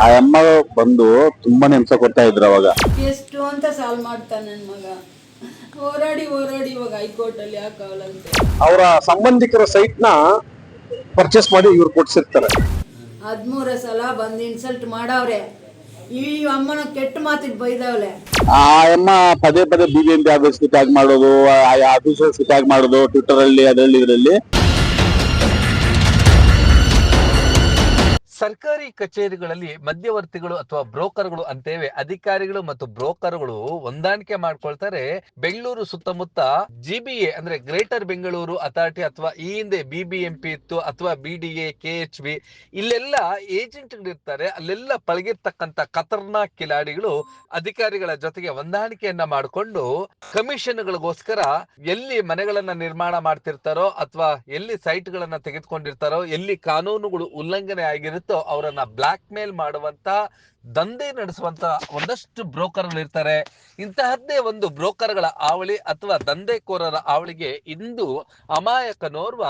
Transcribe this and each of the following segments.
ಆ ಅಮ್ಮ ಬಂದು ತುಂಬಾನೇ ಹಿಂಸೆ ಕೊಡ್ತಾ ಇದ್ರು ಅವಾಗ. ಎಷ್ಟು ಅಂತ ಸಾಲ್ವ್ ಮಾಡ್ತಾನೆ ನನ್ನ ಮಗ. ಹೋರಾಡಿ ಹೋರಾಡಿ ಇವಾಗ ಹೈಕೋರ್ಟಲ್ಲಿ ಹಾಕವಲಂತೆ ಅವರ ಸಂಬಂಧಿಕರ ಸೈಟ್ನ ಪರ್ಚೇಸ್ ಮಾಡಿ ಇವ್ರು ಕೊಡ್ಸಿರ್ತಾರೆ. ಹದಿಮೂರ ಸಲ ಬಂದು ಇನ್ಸಲ್ಟ್ ಮಾಡವ್ರೆ. ಈ ಅಮ್ಮನ ಕೆಟ್ಟ ಮಾತಿಗೆ ಬೈದವಳೆ. ಆ ಅಮ್ಮ ಪದೇ ಪದೇ ಬಿಬಿಎಂಪಿ ಆಫೀಸ್ ಟ್ಯಾಗ್ ಮಾಡೋದು ಆಫೀಸರ್ಸ್ ಟ್ಯಾಗ್ ಮಾಡೋದು ಟ್ವಿಟರ್ ಅಲ್ಲಿ ಅದರಲ್ಲಿ ಇದರಲ್ಲಿ. ಸರ್ಕಾರಿ ಕಚೇರಿಗಳಲ್ಲಿ ಮಧ್ಯವರ್ತಿಗಳು ಅಥವಾ ಬ್ರೋಕರ್ಗಳು ಅಂತೇವೆ. ಅಧಿಕಾರಿಗಳು ಮತ್ತು ಬ್ರೋಕರ್ಗಳು ಹೊಂದಾಣಿಕೆ ಮಾಡ್ಕೊಳ್ತಾರೆ. ಬೆಂಗಳೂರು ಸುತ್ತಮುತ್ತ ಜಿಬಿಎ ಅಂದ್ರೆ ಗ್ರೇಟರ್ ಬೆಂಗಳೂರು ಅಥಾರಿಟಿ ಅಥವಾ ಈ ಹಿಂದೆ ಬಿಬಿಎಂಪಿ ಇತ್ತು ಅಥವಾ ಬಿಡಿಎ ಕೆ ಎಚ್ ಬಿ ಇಲ್ಲೆಲ್ಲ ಏಜೆಂಟ್ಗಳು ಇರ್ತಾರೆ. ಅಲ್ಲೆಲ್ಲ ಪಳಗಿರ್ತಕ್ಕಂತ ಖತರ್ನಾಕ್ ಕಿಲಾಡಿಗಳು ಅಧಿಕಾರಿಗಳ ಜೊತೆಗೆ ಹೊಂದಾಣಿಕೆಯನ್ನ ಮಾಡಿಕೊಂಡು ಕಮಿಷನ್ಗಳಿಗೋಸ್ಕರ ಎಲ್ಲಿ ಮನೆಗಳನ್ನ ನಿರ್ಮಾಣ ಮಾಡ್ತಿರ್ತಾರೋ ಅಥವಾ ಎಲ್ಲಿ ಸೈಟ್ ಗಳನ್ನ ತೆಗೆದುಕೊಂಡಿರ್ತಾರೋ, ಎಲ್ಲಿ ಕಾನೂನುಗಳು ಉಲ್ಲಂಘನೆ ಆಗಿರುತ್ತೋ ಅವರನ್ನ ಬ್ಲಾಕ್ ಮೇಲ್ ಮಾಡುವಂತ ದಂಧೆ ನಡೆಸುವಂತ ಒಂದಷ್ಟು ಬ್ರೋಕರ್ಗಳು ಇರ್ತಾರೆ. ಇಂತಹದ್ದೇ ಒಂದು ಬ್ರೋಕರ್ಗಳ ಆವಳಿ ಅಥವಾ ದಂಧೆಕೋರರ ಆವಳಿಗೆ ಇಂದು ಅಮಾಯಕನೋರ್ವ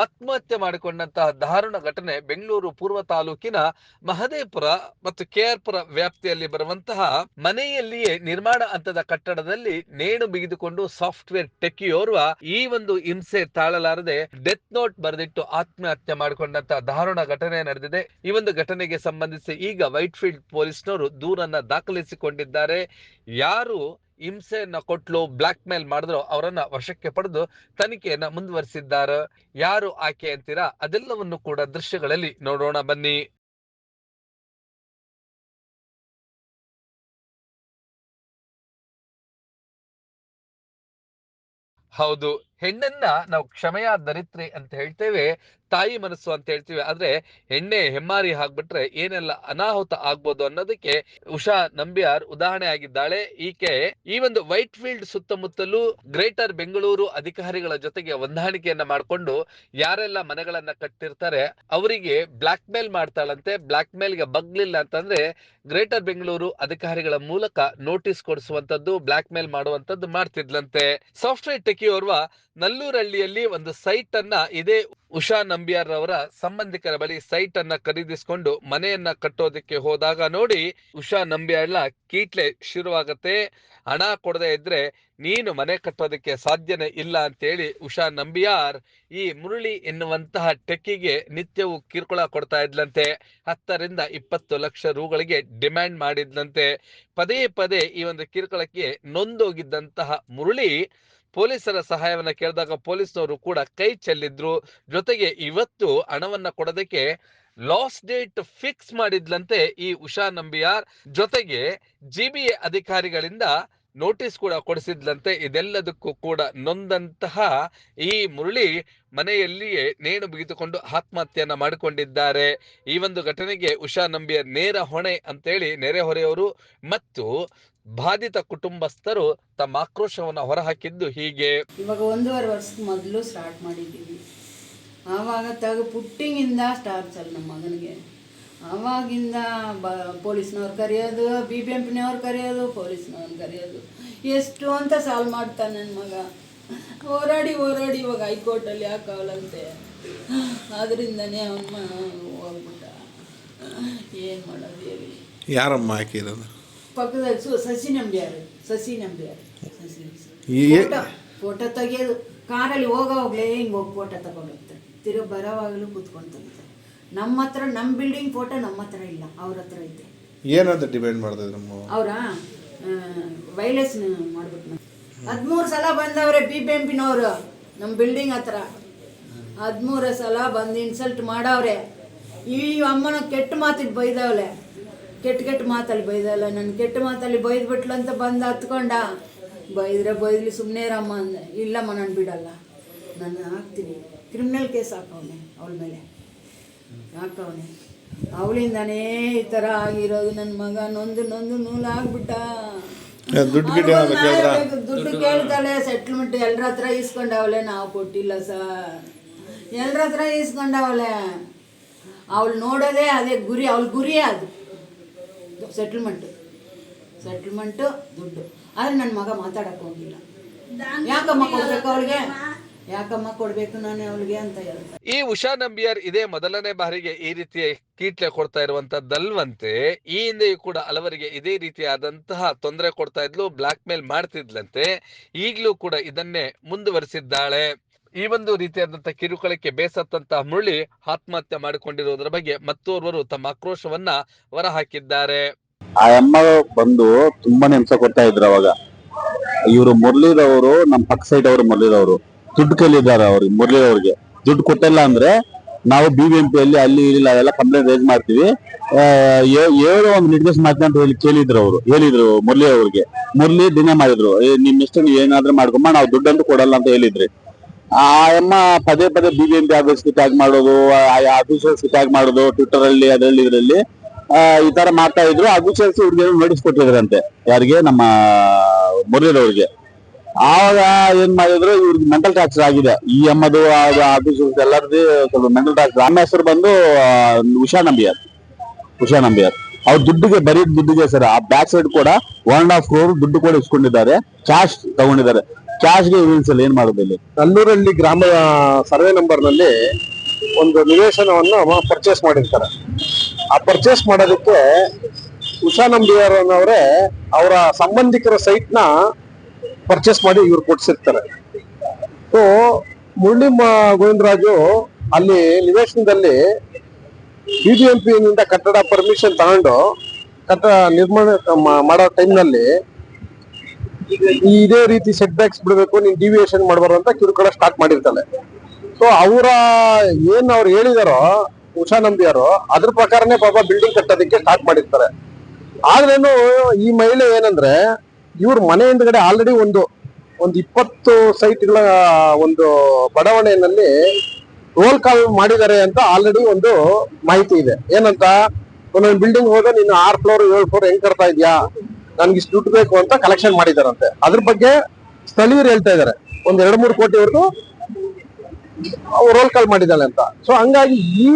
ಆತ್ಮಹತ್ಯೆ ಮಾಡಿಕೊಂಡಂತಹ ದಾರುಣ ಘಟನೆ ಬೆಂಗಳೂರು ಪೂರ್ವ ತಾಲೂಕಿನ ಮಹದೇಪುರ ಮತ್ತು ಕೆಆರ್ಪುರ ವ್ಯಾಪ್ತಿಯಲ್ಲಿ ಬರುವಂತಹ ಮನೆಯಲ್ಲಿಯೇ ನಿರ್ಮಾಣ ಹಂತದ ಕಟ್ಟಡದಲ್ಲಿ ನೇಣು ಬಿಗಿದುಕೊಂಡು ಸಾಫ್ಟ್ವೇರ್ ಟೆಕ್ಕಿಯೋರ್ವ ಈ ಒಂದು ಹಿಂಸೆ ತಾಳಲಾರದೆ ಡೆತ್ ನೋಟ್ ಬರೆದಿಟ್ಟು ಆತ್ಮಹತ್ಯೆ ಮಾಡಿಕೊಂಡಂತಹ ದಾರುಣ ಘಟನೆ ನಡೆದಿದೆ. ಈ ಒಂದು ಘಟನೆಗೆ ಸಂಬಂಧಿಸಿ ಈಗ ವೈಟ್ ಫೀಲ್ಡ್ ಪೊಲೀಸ್ನವರು ದೂರನ್ನ ದಾಖಲಿಸಿಕೊಂಡಿದ್ದಾರೆ. ಯಾರು ಹಿಂಸೆಯನ್ನ ಕೊಟ್ಲು ಬ್ಲಾಕ್ ಮೇಲ್ ಮಾಡಿದ್ರು ಅವರನ್ನ ವಶಕ್ಕೆ ಪಡೆದು ತನಿಖೆಯನ್ನ ಮುಂದುವರಿಸಿದ್ದಾರೆ, ಯಾರು ಆಕೆ ಅಂತೀರಾ, ಅದೆಲ್ಲವನ್ನು ಕೂಡ ದೃಶ್ಯಗಳಲ್ಲಿ ನೋಡೋಣ, ಬನ್ನಿ. ಹೌದು. ಹೆಣ್ಣನ್ನ ನಾವು ಕ್ಷಮೆಯ ದರಿತ್ರಿ ಅಂತ ಹೇಳ್ತೇವೆ, ತಾಯಿ ಮನಸ್ಸು ಅಂತ ಹೇಳ್ತೀವಿ. ಆದ್ರೆ ಹೆಣ್ಣೆ ಹೆಮ್ಮಾರಿ ಹಾಕ್ಬಿಟ್ರೆ ಏನೆಲ್ಲ ಅನಾಹುತ ಆಗ್ಬೋದು ಅನ್ನೋದಕ್ಕೆ ಉಷಾ ನಂಬಿಯಾರ್ ಉದಾಹರಣೆ ಆಗಿದ್ದಾಳೆ. ಈಕೆ ಈ ಒಂದು ವೈಟ್ ಫೀಲ್ಡ್ ಸುತ್ತಮುತ್ತಲೂ ಗ್ರೇಟರ್ ಬೆಂಗಳೂರು ಅಧಿಕಾರಿಗಳ ಜೊತೆಗೆ ಹೊಂದಾಣಿಕೆಯನ್ನ ಮಾಡ್ಕೊಂಡು ಯಾರೆಲ್ಲ ಮನೆಗಳನ್ನ ಕಟ್ಟಿರ್ತಾರೆ, ಅವರಿಗೆ ಬ್ಲಾಕ್ ಮೇಲ್ ಮಾಡ್ತಾಳಂತೆ. ಬ್ಲಾಕ್ ಮೇಲ್ಗೆ ಬಗ್ಲಿಲ್ಲ ಅಂತಂದ್ರೆ ಗ್ರೇಟರ್ ಬೆಂಗಳೂರು ಅಧಿಕಾರಿಗಳ ಮೂಲಕ ನೋಟಿಸ್ ಕೊಡಿಸುವಂತದ್ದು ಬ್ಲಾಕ್ ಮೇಲ್ ಮಾಡುವಂತದ್ದು ಮಾಡ್ತಿದ್ಲಂತೆ. ಸಾಫ್ಟ್ವೇರ್ ಟೆಕಿಯೋರ್ವ ನಲ್ಲೂರಹಳ್ಳಿಯಲ್ಲಿ ಒಂದು ಸೈಟ್ ಅನ್ನ ಇದೇ ಉಷಾ ನಂಬಿಯಾರ್ ಅವರ ಸಂಬಂಧಿಕರ ಬಳಿ ಸೈಟ್ ಅನ್ನ ಖರೀದಿಸಿಕೊಂಡು ಮನೆಯನ್ನ ಕಟ್ಟೋದಕ್ಕೆ ಹೋದಾಗ ನೋಡಿ, ಉಷಾ ನಂಬಿಯಾರ್ಲ ಕೀಟ್ಲೆ ಶುರುವಾಗತ್ತೆ. ಹಣ ಕೊಡದೆ ಇದ್ರೆ ನೀನು ಮನೆ ಕಟ್ಟೋದಕ್ಕೆ ಸಾಧ್ಯನೇ ಇಲ್ಲ ಅಂತೇಳಿ ಉಷಾ ನಂಬಿಯಾರ್ ಈ ಮುರುಳಿ ಎನ್ನುವಂತಹ ಟೆಕ್ಕಿಗೆ ನಿತ್ಯವೂ ಕಿರುಕುಳ ಕೊಡ್ತಾ ಇದ್ಲಂತೆ. ಹತ್ತರಿಂದ ಇಪ್ಪತ್ತು ಲಕ್ಷ ರೂಗಳಿಗೆ ಡಿಮ್ಯಾಂಡ್ ಮಾಡಿದ್ಲಂತೆ. ಪದೇ ಪದೇ ಈ ಒಂದು ಕಿರುಕುಳಕ್ಕೆ ನೊಂದೋಗಿದ್ದಂತಹ ಮುರಳಿ ಪೊಲೀಸರ ಸಹಾಯವನ್ನ ಕೇಳಿದಾಗ ಪೊಲೀಸ್ನವರು ಕೂಡ ಕೈ ಚೆಲ್ಲಿದ್ರು. ಜೊತೆಗೆ ಇವತ್ತು ಹಣವನ್ನ ಕೊಡೋದಕ್ಕೆ ಲಾಸ್ಟ್ ಡೇಟ್ ಫಿಕ್ಸ್ ಮಾಡಿದ್ಲಂತೆ ಈ ಉಷಾ ನಂಬಿಯಾರ್. ಜೊತೆಗೆ ಜಿಬಿಎ ಅಧಿಕಾರಿಗಳಿಂದ ನೋಟಿಸ್ ಕೂಡ ಕೊಡಿಸಿದ್ಲಂತೆ ಇದೆಲ್ಲದಕ್ಕೂ ಕೂಡ ನೊಂದಂತಹ ಈ ಮುರಳಿ ಮನೆಯಲ್ಲಿಯೇ ನೇಣು ಬಿಗಿದುಕೊಂಡು ಆತ್ಮಹತ್ಯೆಯನ್ನ ಮಾಡಿಕೊಂಡಿದ್ದಾರೆ. ಈ ಒಂದು ಘಟನೆಗೆ ಉಷಾ ನಂಬಿಯ ನೇರ ಹೊಣೆ ಅಂತೇಳಿ ನೆರೆಹೊರೆಯವರು ಮತ್ತು ಬಾಧಿತ ಕುಟುಂಬಸ್ಥರು ತಮ್ಮ ಆಕ್ರೋಶವನ್ನು ಹೊರಹಾಕಿದ್ದು ಹೀಗೆ. ಇವಾಗ ಒಂದೂವರೆ ವರ್ಷದ ಮೊದಲು ಸ್ಟಾರ್ಟ್ ಮಾಡಿದ್ದೀವಿ. ಆವಾಗ ತಗ ಪುಟ್ಟಿಂಗಿಂದ ಸ್ಟಾರ್ಟ್ ಸರ್ ನಮ್ಮ ಮಗನಿಗೆ. ಆವಾಗಿಂದ ಬ ಪೊಲೀಸ್ನವ್ರು ಕರೆಯೋದು ಬಿ ಬಿ ಎಂ ಪಿನವ್ರು ಕರೆಯೋದು ಪೊಲೀಸ್ನವ್ರು ಕರೆಯೋದು. ಎಷ್ಟು ಅಂತ ಸಾಲ್ವ್ ಮಾಡ್ತಾನೆ ನನ್ನ ಮಗ. ಹೋರಾಡಿ ಹೋರಾಡಿ ಇವಾಗ ಹೈಕೋರ್ಟಲ್ಲಿ ಹಾಕವಲಂತೆ. ಅದರಿಂದನೇ ಅವನು ಹೋಗ್ಬಿಟ್ಟ. ಏನು ಮಾಡೋದು ಹೇಳಿ. ಯಾರಮ್ಮ ಹಾಕಿರೋದು? ಪಕ್ಕದಲ್ಲಿ ಸು ಸಸಿ ನಂಬ್ಯಾರು ಸಸಿ ನಂಬ್ಯಾರು ಸಸಿ ಫೋಟೋ ಫೋಟೋ ತೆಗಿಯೋದು. ಕಾರಲ್ಲಿ ಹೋಗೋವಾಗಲೇ ಹಿಂಗೆ ಹೋಗಿ ಫೋಟೋ ತಗೊಂಡೋಗ್ತಾರೆ ತಿರುಗಿ ಬರೋವಾಗಲೂ ಕೂತ್ಕೊಂಡು ತೆಗಿತಾರೆ. ನಮ್ಮ ಹತ್ರ ನಮ್ಮ ಬಿಲ್ಡಿಂಗ್ ಫೋಟೋ ನಮ್ಮ ಹತ್ರ ಇಲ್ಲ ಅವ್ರ ಹತ್ರ ಐತೆ ಏನಂತ ಡಿಪೆಂಡ್ ಮಾಡ್ತಿದ್ರು ನಮ್ಮ ಅವರ? ವೈಲೆಸ್ ಮಾಡ್ಬಿಟ್ಟು ಹದಿಮೂರು ಸಲ ಬಂದವ್ರೆ ಬಿ ಬಿ ಎಂ ಪಿನವರು ನಮ್ಮ ಬಿಲ್ಡಿಂಗ್ ಹತ್ರ. ಹದಿಮೂರು ಸಲ ಬಂದು ಇನ್ಸಲ್ಟ್ ಮಾಡವ್ರೆ. ಈ ಅಮ್ಮನ ಕೆಟ್ಟ ಮಾತಿಗೆ ಬೈದವಳೆ. ಕೆಟ್ಟ ಕೆಟ್ಟ ಮಾತಲ್ಲಿ ಬೈದವಲ್ಲ ನನ್ನ ಕೆಟ್ಟ ಮಾತಲ್ಲಿ ಬೈದ್ಬಿಟ್ಲು ಅಂತ ಬಂದು ಹತ್ಕೊಂಡ. ಬೈದ್ರೆ ಬೈದ್ಲಿ ಸುಮ್ಮನೆ ರಮ್ಮ ಅಂದೆ ಇಲ್ಲಮ್ಮ ನಾನು ಬಿಡಲ್ಲ. ನಾನು ಹಾಕ್ತೀನಿ. ಕ್ರಿಮಿನಲ್ ಕೇಸ್ ಹಾಕವನೆ ಅವಳ ಮೇಲೆ. ಹಾಕವನೆ ಅವಳಿಂದನೇ ಈ ಥರ ಆಗಿರೋದು. ನನ್ನ ಮಗ ನೊಂದು ನೊಂದು ನೂಲಾಗ್ಬಿಟ್ಟ ಆಗ್ಬಿಟ್ಟ. ದುಡ್ಡು ದುಡ್ಡು ಕೇಳ್ತಾಳೆ. ಸೆಟ್ಲ್ಮೆಂಟ್ ಎಲ್ಲರ ಹತ್ರ ಇಸ್ಕೊಂಡವಳೆ ನಾವು ಕೊಟ್ಟಿಲ್ಲ ಸರ್. ಎಲ್ಲರ ಹತ್ರ ಇಸ್ಕೊಂಡವಳೆ ಅವಳು ನೋಡೋದೇ ಅದೇ ಗುರಿ. ಅವಳ ಗುರಿ ಅದು. ಸೆಟ್ಲ್ಮೆಂಟು ಸೆಟ್ಲ್ಮೆಂಟು ದುಡ್ಡು. ಆದ್ರೆ ನನ್ನ ಮಗ ಮಾತಾಡಕ್ಕೆ ಹೋಗಿಲ್ಲ. ಯಾಕಮ್ಮ ಕೊಡ್ಬೇಕು ಅವಳಿಗೆ? ಯಾಕಮ್ಮ ಕೊಡಬೇಕು ನಾನು ಅವಳಿಗೆ ಅಂತ ಹೇಳ್ತಾರೆ. ಈ ಉಷಾ ನಂಬಿಯರ್ ಇದೇ ಮೊದಲನೇ ಬಾರಿಗೆ ಈ ರೀತಿಯ ಕೀಟ್ಲೆ ಕೊಡ್ತಾ ಇರುವಂತದ್ದಲ್ವಂತೆ ಈ ಹಿಂದೆಯೂ ಕೂಡ ಹಲವರಿಗೆ ಇದೇ ರೀತಿಯಾದಂತಹ ತೊಂದರೆ ಕೊಡ್ತಾ ಇದ್ಲು ಬ್ಲಾಕ್ ಮೇಲ್ ಮಾಡ್ತಿದ್ಲಂತೆ ಈಗಲೂ ಕೂಡ ಇದನ್ನೇ ಮುಂದುವರಿಸಿದ್ದಾಳೆ. ಈ ಒಂದು ರೀತಿಯಾದಂತಹ ಕಿರುಕುಳಕ್ಕೆ ಬೇಸತ್ತಂತಹ ಮುರಳಿ ಆತ್ಮಹತ್ಯೆ ಮಾಡಿಕೊಂಡಿರುವುದರ ಬಗ್ಗೆ ಮತ್ತೋರ್ವರು ತಮ್ಮ ಆಕ್ರೋಶವನ್ನ ಹೊರಹಾಕಿದ್ದಾರೆ. ಆ ಅಮ್ಮ ಬಂದು ತುಂಬಾನೇ ಹಿಂಸೆ ಕೊಡ್ತಾ ಇದ್ರು ಅವಾಗ. ಇವರು ಮುರಳಿದವರು ನಮ್ಮ ಪಕ್ಕ ಸೈಡ್ ಅವರು ಮುರಳಿದವರು. ದುಡ್ಡು ಕೈಲಿದ್ದಾರೆ ಅವ್ರಿಗೆ. ಮುರಳಿದವ್ರಿಗೆ ದುಡ್ಡು ಕೊಟ್ಟಿಲ್ಲ ಅಂದ್ರೆ ನಾವು ಬಿ ಬಿ ಎಂ ಪಿ ಅಲ್ಲಿ ಅಲ್ಲಿ ಇಲ್ಲಿ ಅವೆಲ್ಲ ಕಂಪ್ಲೇಂಟ್ ರೇಸ್ ಮಾಡ್ತೀವಿ. ಏನೋ ಒಂದು ನಿರ್ದೇಶ ಅಂತ ಹೇಳಿ ಕೇಳಿದ್ರು ಅವರು, ಹೇಳಿದ್ರು ಮುರಳಿ ಅವ್ರಿಗೆ. ಮುರಳಿ ದಿನ ಮಾಡಿದ್ರು. ನಿಮ್ ಇಷ್ಟ ನೀವ್ ಏನಾದ್ರೂ ಮಾಡ್ಕೊಂಬ, ನಾವು ದುಡ್ಡಂತೂ ಕೊಡಲ್ಲ ಅಂತ ಹೇಳಿದ್ರಿ. ಆ, ಅಮ್ಮ ಪದೇ ಪದೇ B B M P office tag ಮಾಡೋದು ಆಫೀಸರ್ಸ್ ಟ್ಯಾಗ್ ಮಾಡೋದು ಟ್ವಿಟರ್ ಅಲ್ಲಿ, ಅದರಲ್ಲಿ, ಇದರಲ್ಲಿ. ಈ ತರ ಮಾಡ್ತಾ ಇದ್ರು. ಆಫೀಸರ್ಸ್ ಸೇರಿಸಿ ಇವ್ರಿಗೆ ನೋಟಿಸ್ ಕೊಟ್ಟಿದ್ರಂತೆ, ಯಾರಿಗೆ? ನಮ್ಮ ಮುರಳಿದವ್ರಿಗೆ ಆವಾಗ ಏನ್ ಮಾಡಿದ್ರು ಇವ್ರಿಗೆ ಮೆಂಟಲ್ ಟಾರ್ಚರ್ ಆಗಿದೆ. ಈ ಅಮ್ಮದು ಆಫೀಸರ್ಸ್ ಎಲ್ಲರದ್ದು ಸ್ವಲ್ಪ ಮೆಂಟಲ್ ಟಾರ್ಚರ್ ಆಮೇಲೆ ಹೆಸರು ಬಂದು ಉಷಾ ನಂಬಿಯರ್. ಉಷಾ ನಂಬಿಯರ್. ಅವ್ರ ದುಡ್ಡಿಗೆ, ಬರೀ ದುಡ್ಡಿಗೆ ಸರ್, ಆ ಬ್ಯಾಕ್ ಸೈಡ್ ಕೂಡ ಒನ್ ಅಂಡ್ ಹಾಫ್ ಕ್ರೋರ್ ದುಡ್ಡು ಕೂಡ ಇಸ್ಕೊಂಡಿದ್ದಾರೆ. ಕ್ಯಾಶ್ ತಗೊಂಡಿದ್ದಾರೆ. ಕ್ಯಾಶ್ಗೆ ಇಲ್ಲ ಏನ್ ಮಾಡೋದು ಇಲ್ಲಿ? ಕಲ್ಲೂರಲ್ಲಿ ಗ್ರಾಮ ಸರ್ವೆ ನಂಬರ್ನಲ್ಲಿ ಒಂದು ನಿವೇಶನವನ್ನು ಪರ್ಚೇಸ್ ಮಾಡಿರ್ತಾರೆ. ಆ ಪರ್ಚೇಸ್ ಮಾಡೋದಕ್ಕೆ ಉಷಾ ನಂಬಿಯರ್ ಅನ್ನೋರೇ ಅವರ ಸಂಬಂಧಿಕರ ಸೈಟ್ನ ಪರ್ಚೇಸ್ ಮಾಡಿ ಇವ್ರು ಕೊಡ್ಸಿರ್ತಾರೆ. ಸೊ ಮುರಳಿ ಗೋವಿಂದರಾಜು ಅಲ್ಲಿ ನಿವೇಶನದಲ್ಲಿ ಬಿಬಿಎಂಪಿ ನಿಂದ ಕಟ್ಟಡ ಪರ್ಮಿಷನ್ ತಗೊಂಡು ಕಟ್ಟಡ ನಿರ್ಮಾಣ ಮಾಡೋ ಟೈಮ್ನಲ್ಲಿ ಇದೇ ರೀತಿ ಸೆಟ್ ಬ್ಯಾಕ್ಸ್ ಬಿಡಬೇಕು, ನೀನ್ ಡಿವಿಯೇಷನ್ ಮಾಡಬಾರ್ದು ಅಂತ ಕಿರುಕುಳ ಸ್ಟಾರ್ಟ್ ಮಾಡಿರ್ತಾಳೆ. ಸೊ ಅವರ ಏನ್ ಅವ್ರು ಹೇಳಿದಾರೋ, ಉಷಾ ನಂಬಿಯವರು ಅದ್ರ ಪ್ರಕಾರನೇ ಪಾಪ ಬಿಲ್ಡಿಂಗ್ ಕಟ್ಟೋದಕ್ಕೆ ಸ್ಟಾರ್ಟ್ ಮಾಡಿರ್ತಾರೆ. ಆದ್ರೇನು ಈ ಮಹಿಳೆ ಏನಂದ್ರೆ ಇವ್ರ ಮನೆ ಹಿಂದ್ಗಡೆ ಆಲ್ರೆಡಿ ಒಂದು ಒಂದು ಇಪ್ಪತ್ತು ಸೈಟ್ಗಳ ಒಂದು ಬಡಾವಣೆಯಲ್ಲಿ ರೋಲ್ ಕಾಲ್ ಮಾಡಿದ್ದಾರೆ ಅಂತ ಆಲ್ರೆಡಿ ಒಂದು ಮಾಹಿತಿ ಇದೆ. ಏನಂತ? ಒಂದೊಂದು ಬಿಲ್ಡಿಂಗ್ ಹೋದ್ರೆ ನೀನು ಆರ್ ಫ್ಲೋರ್ ಏಳು ಫ್ಲೋರ್ ಹೆಂಗ್ ಕರ್ತಾ ಇದೆಯಾ? ನನ್ಗೆ ಇಷ್ಟು ದುಡ್ಡು ಬೇಕು ಅಂತ ಕಲೆಕ್ಷನ್ ಮಾಡಿದಾರಂತೆ ಅದ್ರ ಬಗ್ಗೆ ಸ್ಥಳೀಯರು ಹೇಳ್ತಾ ಇದಾರೆ ಒಂದ್ ಎರಡು ಮೂರು ಕೋಟಿವರೆಗೂ ರೋಲ್ ಕಾಲ್ ಮಾಡಿದ್ದಾಳೆ ಅಂತ. ಸೊ ಹಂಗಾಗಿ ಈ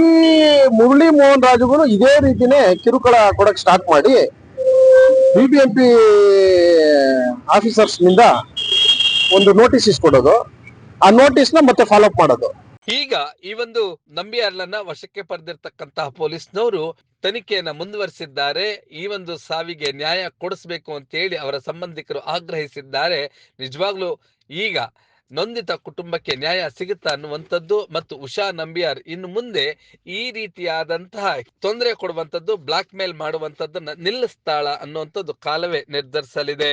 ಮುರಳಿ ಮೋಹನ್ ರಾಜುಗಳು ಇದೇ ರೀತಿನೇ ಕಿರುಕುಳ ಕೊಡಕ್ ಸ್ಟಾರ್ಟ್ ಮಾಡಿ ಬಿಬಿಎಂಪಿ ಆಫೀಸರ್ಸ್ನಿಂದ ಒಂದು ನೋಟಿಸ್ ಇಸ್ಕೊಡೋದು ಆ ನೋಟಿಸ್ನ ಮತ್ತೆ ಫಾಲೋ ಅಪ್ ಮಾಡೋದು. ಈಗ ಈ ಒಂದು ನಂಬಿಯಾರ್ಲನ್ನ ವಶಕ್ಕೆ ಪಡೆದಿರ್ತಕ್ಕಂತಹ ಪೊಲೀಸ್ನವರು ತನಿಖೆಯನ್ನ ಮುಂದುವರಿಸಿದ್ದಾರೆ. ಈ ಒಂದು ಸಾವಿಗೆ ನ್ಯಾಯ ಕೊಡಿಸಬೇಕು ಅಂತ ಹೇಳಿ ಅವರ ಸಂಬಂಧಿಕರು ಆಗ್ರಹಿಸಿದ್ದಾರೆ. ನಿಜವಾಗ್ಲೂ ಈಗ ನೊಂದಿತ ಕುಟುಂಬಕ್ಕೆ ನ್ಯಾಯ ಸಿಗುತ್ತಾ ಅನ್ನುವಂಥದ್ದು ಮತ್ತು ಉಷಾ ನಂಬಿಯಾರ್ ಇನ್ನು ಮುಂದೆ ಈ ರೀತಿಯಾದಂತಹ ತೊಂದರೆ ಕೊಡುವಂಥದ್ದು ಬ್ಲಾಕ್ ಮೇಲ್ ಮಾಡುವಂಥದ್ದನ್ನ ನಿಲ್ಲಿಸ್ತಾಳ ಅನ್ನುವಂಥದ್ದು ಕಾಲವೇ ನಿರ್ಧರಿಸಲಿದೆ.